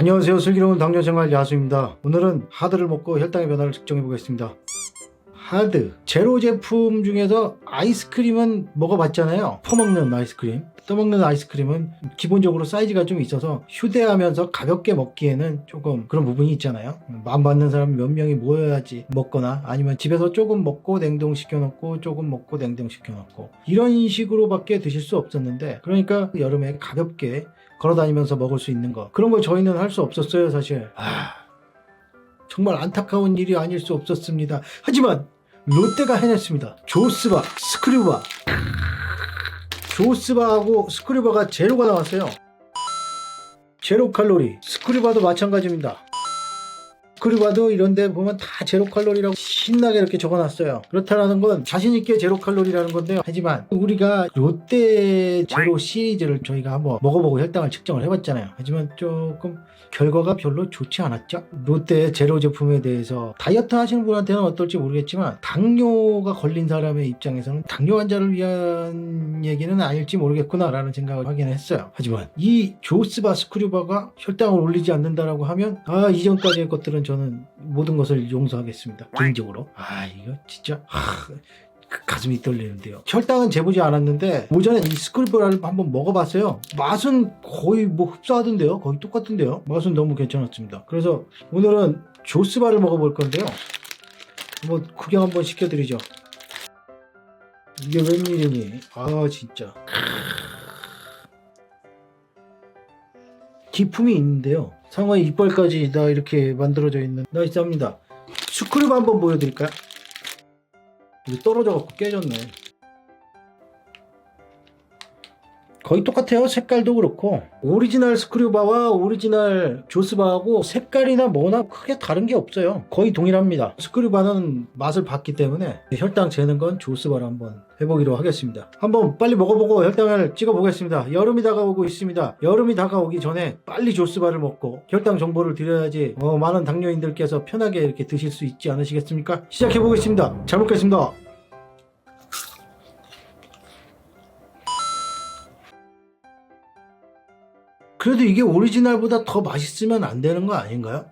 안녕하세요. 슬기로운 당뇨생활 야수입니다. 오늘은 하드를 먹고 혈당의 변화를 측정해 보겠습니다. 하드 제로 제품 중에서 아이스크림은 먹어봤잖아요. 퍼먹는 아이스크림. 떠먹는 아이스크림은 기본적으로 사이즈가 좀 있어서 휴대하면서 가볍게 먹기에는 조금 그런 부분이 있잖아요. 마음 받는 사람 몇 명이 모여야지 먹거나 아니면 집에서 조금 먹고 냉동시켜 놓고 조금 먹고 냉동시켜 놓고 이런 식으로밖에 드실 수 없었는데 그러니까 여름에 가볍게 걸어 다니면서 먹을 수 있는 거. 그런 걸 저희는 할 수 없었어요 사실. 아. 정말 안타까운 일이 아닐 수 없었습니다. 하지만 롯데가 해냈습니다. 조스바 스크류바. 조스바하고 스크류바가 제로가 나왔어요. 제로 칼로리. 스크류바도 마찬가지입니다 스크류바도 이런 데 보면 다 제로 칼로리라고 신나게 이렇게 적어놨어요. 그렇다는 건 자신있게 제로 칼로리라는 건데요. 하지만 우리가 롯데 제로 시리즈를 저희가 한번 먹어보고 혈당을 측정을 해봤잖아요. 하지만 조금 결과가 별로 좋지 않았죠. 롯데 제로 제품에 대해서 다이어트 하시는 분한테는 어떨지 모르겠지만 당뇨가 걸린 사람의 입장에서는 당뇨 환자를 위한 얘기는 아닐지 모르겠구나 라는 생각을 하긴 했어요. 하지만 이 조스바 스크류바가 혈당을 올리지 않는다라고 하면 아 이전까지의 것들은 저는 모든 것을 용서하겠습니다 개인적으로 아 이거 진짜 하, 그 가슴이 떨리는데요. 혈당은 재보지 않았는데 오전에 이 스크류바를 한번 먹어봤어요. 맛은 거의 뭐 흡사하던데요. 거의 똑같은데요. 맛은 너무 괜찮았습니다. 그래서 오늘은 조스바를 먹어볼 건데요. 뭐 구경 한번 시켜드리죠. 이게 웬일이니? 아 진짜. 기품이 있는데요. 상어의 이빨까지 다 이렇게 만들어져 있는 나이스합니다. 스크류바 한번 보여드릴까요? 떨어져갖고 깨졌네. 거의 똑같아요. 색깔도 그렇고. 오리지널 스크류바와 오리지널 조스바하고 색깔이나 뭐나 크게 다른 게 없어요. 거의 동일합니다. 스크류바는 맛을 봤기 때문에 혈당 재는 건 조스바로 한번 해보기로 하겠습니다. 한번 빨리 먹어보고 혈당을 찍어보겠습니다. 여름이 다가오고 있습니다. 여름이 다가오기 전에 빨리 조스바를 먹고 혈당 정보를 드려야지 어, 많은 당뇨인들께서 편하게 이렇게 드실 수 있지 않으시겠습니까? 시작해보겠습니다. 잘 먹겠습니다. 그래도 이게 오리지널보다 더 맛있으면 안 되는 거 아닌가요?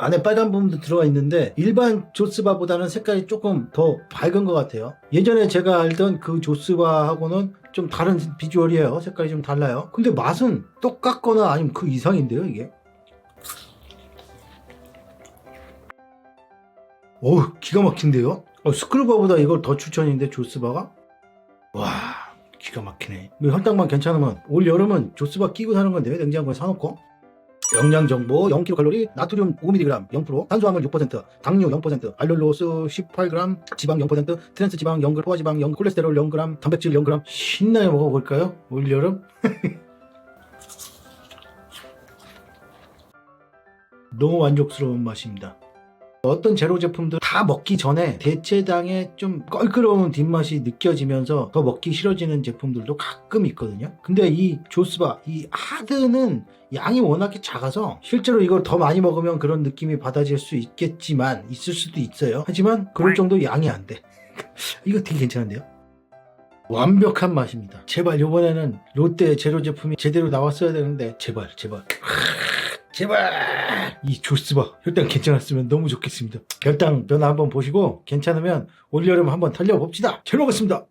안에 빨간 부분도 들어가 있는데 일반 조스바보다는 색깔이 조금 더 밝은 것 같아요. 예전에 제가 알던 그 조스바하고는 좀 다른 비주얼이에요. 색깔이 좀 달라요. 근데 맛은 똑같거나 아니면 그 이상인데요, 이게. 어우, 기가 막힌데요? 어, 스크루바보다 이걸 더 추천인데, 조스바가? 와, 기가 막히네. 뭐 혈당만 괜찮으면 올 여름은 조스바 끼고 사는 건데 냉장고에 사놓고 영양 정보 0kcal, 나트륨 5mg 0%, 탄수화물 6%, 당류 0%, 알룰로스 18g, 지방 0%, 트랜스 지방 0g, 포화 지방 0, 콜레스테롤 0g, 단백질 0g 신나게 먹어볼까요? 올 여름? 너무 만족스러운 맛입니다. 어떤 제로 제품들 다 먹기 전에 대체당의 좀 껄끄러운 뒷맛이 느껴지면서 더 먹기 싫어지는 제품들도 가끔 있거든요. 근데 이 조스바, 이 하드는 양이 워낙에 작아서 실제로 이걸 더 많이 먹으면 그런 느낌이 받아질 수 있겠지만 있을 수도 있어요. 하지만 그럴 정도 양이 안 돼. 이거 되게 괜찮은데요? 완벽한 맛입니다. 제발 이번에는 롯데 제로 제품이 제대로 나왔어야 되는데 제발 제발 제발 이 조스바 혈당 괜찮았으면 너무 좋겠습니다. 혈당 변화 한번 보시고 괜찮으면 올여름 한번 달려봅시다. 잘 먹었습니다.